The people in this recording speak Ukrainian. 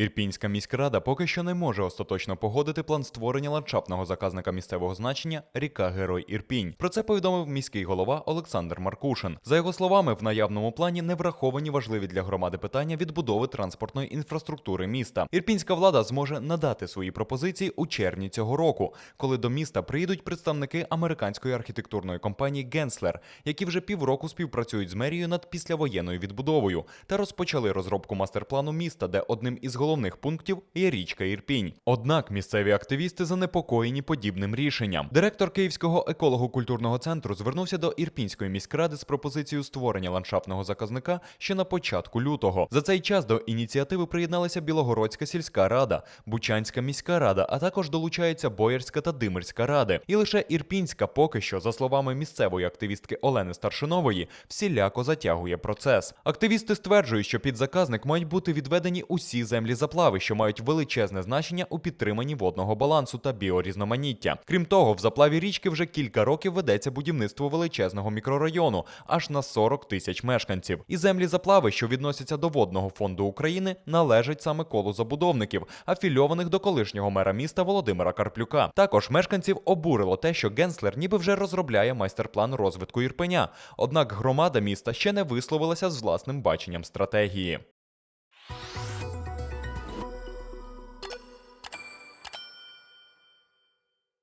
Ірпінська міськрада поки що не може остаточно погодити план створення ландшафтного заказника місцевого значення ріка Герой Ірпінь. Про це повідомив міський голова Олександр Маркушин. За його словами, в наявному плані не враховані важливі для громади питання відбудови транспортної інфраструктури міста. Ірпінська влада зможе надати свої пропозиції у червні цього року, коли до міста приїдуть представники американської архітектурної компанії Генслер, які вже півроку співпрацюють з мерією над післявоєнною відбудовою та розпочали розробку мастер-плану міста, де одним із головних пунктів є річка Ірпінь. Однак місцеві активісти занепокоєні подібним рішенням. Директор Київського еколого-культурного центру звернувся до Ірпінської міськради з пропозицією створення ландшафтного заказника ще на початку лютого. За цей час до ініціативи приєдналися Білогородська сільська рада, Бучанська міська рада, а також долучаються Боярська та Димирська ради. І лише Ірпінська поки що, за словами місцевої активістки Олени Старшинової, всіляко затягує процес. Активісти стверджують, що під заказник мають бути відведені усі землі заплави, що мають величезне значення у підтриманні водного балансу та біорізноманіття. Крім того, в заплаві річки вже кілька років ведеться будівництво величезного мікрорайону, аж на 40 тисяч мешканців. І землі заплави, що відносяться до водного фонду України, належать саме колу забудовників, афільованих до колишнього мера міста Володимира Карплюка. Також мешканців обурило те, що Генслер ніби вже розробляє майстер-план розвитку Ірпеня. Однак громада міста ще не висловилася з власним баченням стратегії.